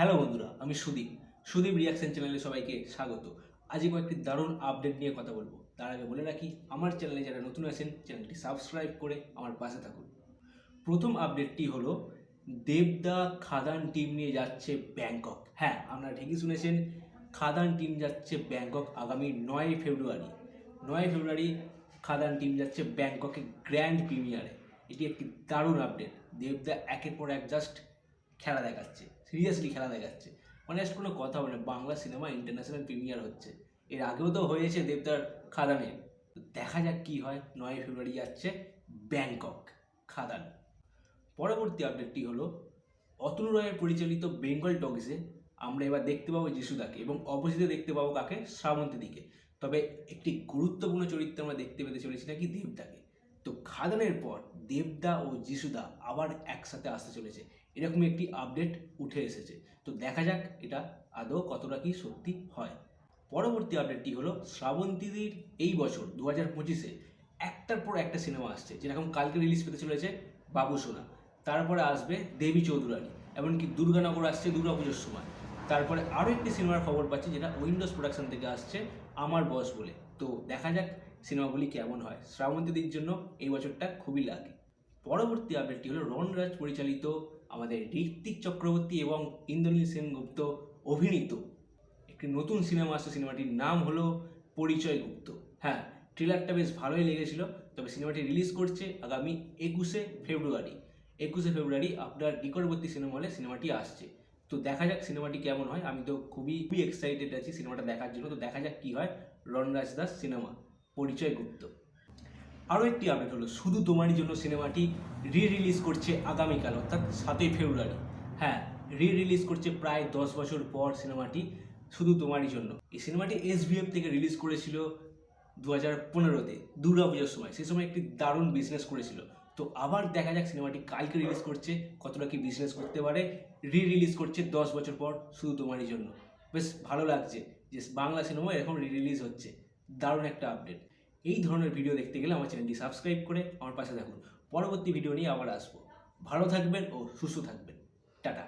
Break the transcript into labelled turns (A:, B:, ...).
A: Hello বন্ধুরা, আমি Sudip. Sudip reaction চ্যানেলে সবাইকে স্বাগত। আজকে কয়েকটি দারুণ আপডেট নিয়ে কথা বলব। তার আগে বলে রাখি, আমার চ্যানেলে যারা নতুন আছেন চ্যানেলটি সাবস্ক্রাইব করে আমার পাশে থাকুন। প্রথম আপডেটটি হলো, দেবদা খাদান টিম নিয়ে যাচ্ছে ব্যাংকক। হ্যাঁ আপনারা ঠিকই শুনেছেন, খাদান টিম যাচ্ছে ব্যাংকক আগামী নয় ফেব্রুয়ারি। নয় ফেব্রুয়ারি খাদান টিম যাচ্ছে ব্যাংককে গ্র্যান্ড প্রিমিয়ারে এটি একটি দারুণ আপডেট দেবদা একের পর এক জাস্ট খেলা দেখাচ্ছে। সিরিয়াসলি খেলা দেখাচ্ছে। মানে জাস্ট কোনো কথা বলে, বাংলা সিনেমা ইন্টারন্যাশনাল প্রিমিয়ার হচ্ছে। এর আগেও তো হয়েছে দেবদার খাদানে। দেখা যাক কি হয়, নয় ফেব্রুয়ারি যাচ্ছে ব্যাংকক, খাদান। পরবর্তী আপডেটটি হলো, অতুল রয়ের পরিচালিত বেঙ্গল টকিসে আমরা এবার দেখতে পাবো যিশুদাকে এবং অপোজিটে দেখতে পাবো কাকে, শ্রাবন্তী দিকে। তবে একটি গুরুত্বপূর্ণ চরিত্র আমরা দেখতে পেতে চলেছি নাকি দেবদাকে তো খাদানের পর দেবদা ও যিশুদা আবার একসাথে আসতে চলেছে। এরকমই একটি আপডেট উঠে এসেছে। তো দেখা যাক এটা আদৌ কতটা কি সত্যি হয়। পরবর্তী আপডেটটি হলো শ্রাবন্তীদির এই বছর দু হাজার পঁচিশে, একটার পর একটা সিনেমা আসছে, যেরকম কালকে রিলিজ পেতে চলেছে বাবু সোনা তারপরে আসবে দেবী চৌধুরানী, এমনকি দুর্গানগর আসছে দুর্গাপুজোর সময়। তারপরে আরও একটি সিনেমার খবর পাচ্ছি যেটা উইন্ডোজ প্রোডাকশন থেকে আসছে, আমার বস বলে। তো দেখা যাক সিনেমাগুলি কেমন হয়। শ্রাবন্তীদির জন্য এই বছরটা খুবই লাগে পরবর্তী আপডেটটি হলো রনরাজ পরিচালিত আমাদের ঋত্বিক চক্রবর্তী এবং ইন্দ্রনীল সেনগুপ্ত অভিনীত একটি নতুন সিনেমা আসছে। সিনেমাটির নাম হলো পরিচয় গুপ্ত। হ্যাঁ ট্রেলারটা বেশ ভালোই লেগেছিল, তবে সিনেমাটি রিলিজ করছে আগামী একুশে ফেব্রুয়ারি। একুশে ফেব্রুয়ারি আপনার নিকটবর্তী সিনেমা হলে সিনেমাটি আসছে। তো দেখা যাক সিনেমাটি কেমন হয়। আমি তো খুবই খুবই এক্সাইটেড আছি সিনেমাটা দেখার জন্য। তো দেখা যাক কী হয় রনরাজ দাস সিনেমা, পরিচয় গুপ্ত। আরও একটি আপডেট হলো, শুধু তোমারই জন্য সিনেমাটি রি রিলিজ করছে আগামীকাল, অর্থাৎ সাতই ফেব্রুয়ারি। হ্যাঁ রি রিলিজ করছে প্রায় দশ বছর পর সিনেমাটি, শুধু তোমারই জন্য। এই সিনেমাটি এস থেকে রিলিজ করেছিল দু হাজার পনেরোতে দুর্গা পুজোর সময়। সেই সময় একটি দারুণ বিজনেস করেছিল। তো আবার দেখা যাক সিনেমাটি কালকে রিলিজ করছে, কতটা কি বিজনেস করতে পারে রি রিলিজ করছে দশ বছর পর শুধু তোমারই জন্য। বেশ ভালো লাগছে যে বাংলা সিনেমা এরকম রি রিলিজ হচ্ছে। দারুণ একটা আপডেট এই ধরনের ভিডিও দেখতে গেলে আমার চ্যানেলটি সাবস্ক্রাইব করে আমার পাশে থাকুন। পরবর্তী ভিডিও নিয়ে আবার আসব। ভালো থাকবেন ও সুস্থ থাকবেন। টাটা।